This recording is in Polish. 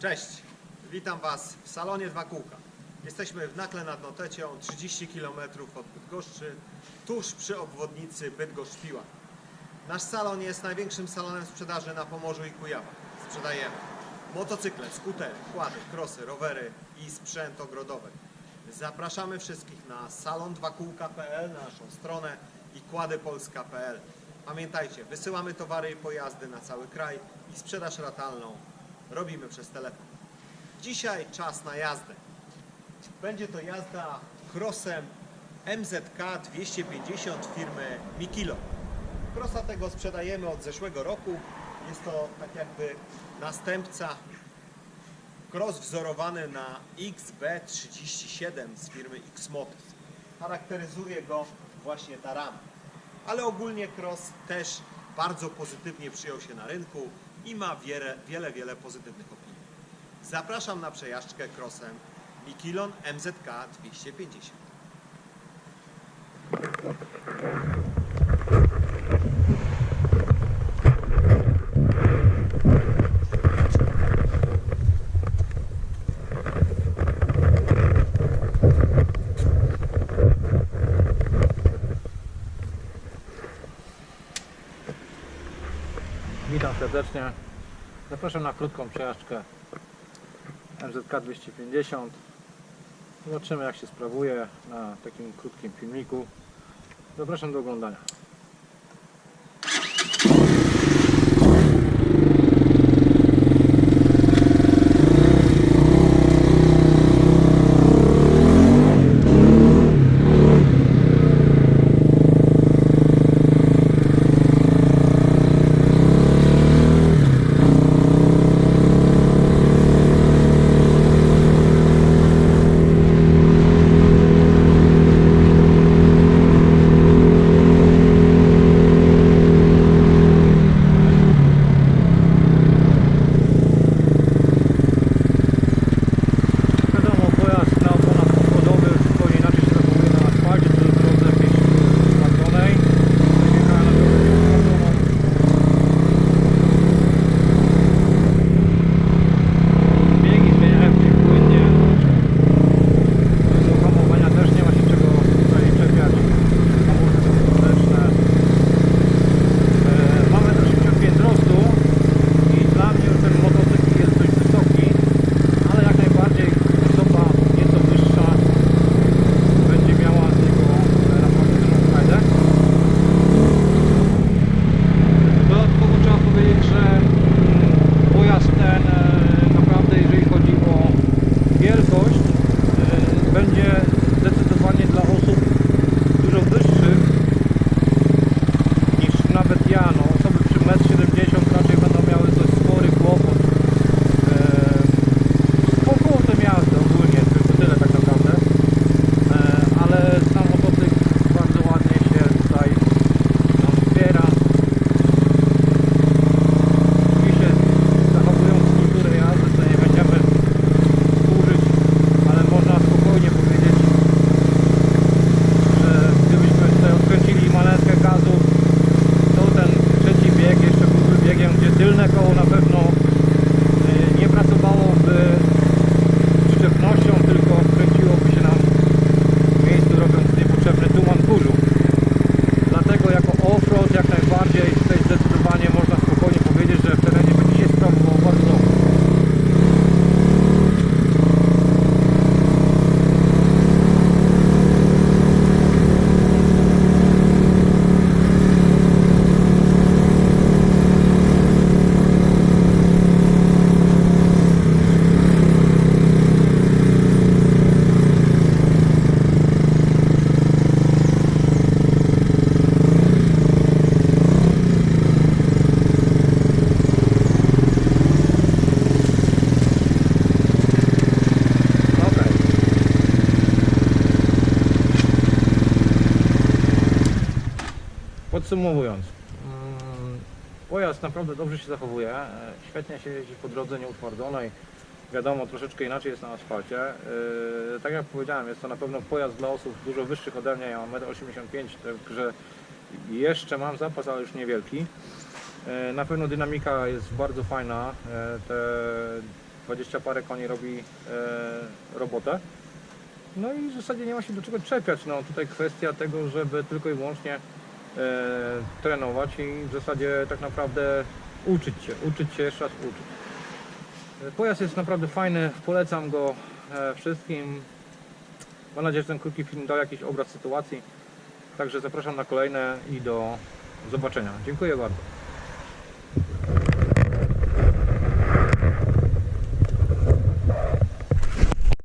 Cześć, witam Was w salonie Dwa Kółka. Jesteśmy w Nakle nad Notecią, 30 km od Bydgoszczy, tuż przy obwodnicy Bydgoszcz-Piła. Nasz salon jest największym salonem sprzedaży na Pomorzu i Kujawach. Sprzedajemy motocykle, skutery, kłady, krosy, rowery i sprzęt ogrodowy. Zapraszamy wszystkich na salon2kółka.pl, na naszą stronę i kładypolska.pl. Pamiętajcie, wysyłamy towary i pojazdy na cały kraj i sprzedaż ratalną robimy przez telefon. Dzisiaj czas na jazdę. Będzie to jazda crossem MZK 250 firmy Mikilo. Crossa tego sprzedajemy od zeszłego roku. Jest to tak jakby następca cross wzorowany na XB37 z firmy X-Motors. Charakteryzuje go właśnie ta rama. Ale ogólnie cross też bardzo pozytywnie przyjął się na rynku i ma wiele, wiele, wiele pozytywnych opinii. Zapraszam na przejażdżkę crossem Mikilon MZK 250. Witam serdecznie. Zapraszam na krótką przejażdżkę MZK 250. Zobaczymy jak się sprawuje na takim krótkim filmiku. Zapraszam do oglądania. Podsumowując, mm, pojazd naprawdę dobrze się zachowuje, e, świetnie się jeździ po drodze nieutwardzonej, wiadomo troszeczkę inaczej jest na asfalcie. E, Tak jak powiedziałem, jest to na pewno pojazd dla osób dużo wyższych ode mnie, ja mam 1,85 m, także jeszcze mam zapas, ale już niewielki. E, Na pewno dynamika jest bardzo fajna, te 20 parę koni robi robotę. No i w zasadzie nie ma się do czego czepiać. No tutaj kwestia tego, żeby tylko i wyłącznie trenować i w zasadzie tak naprawdę uczyć się, uczyć się, jeszcze raz uczyć. E, Pojazd jest naprawdę fajny, polecam go e, wszystkim. Mam nadzieję, że ten krótki film dał jakiś obraz sytuacji. Także zapraszam na kolejne i do zobaczenia. Dziękuję bardzo.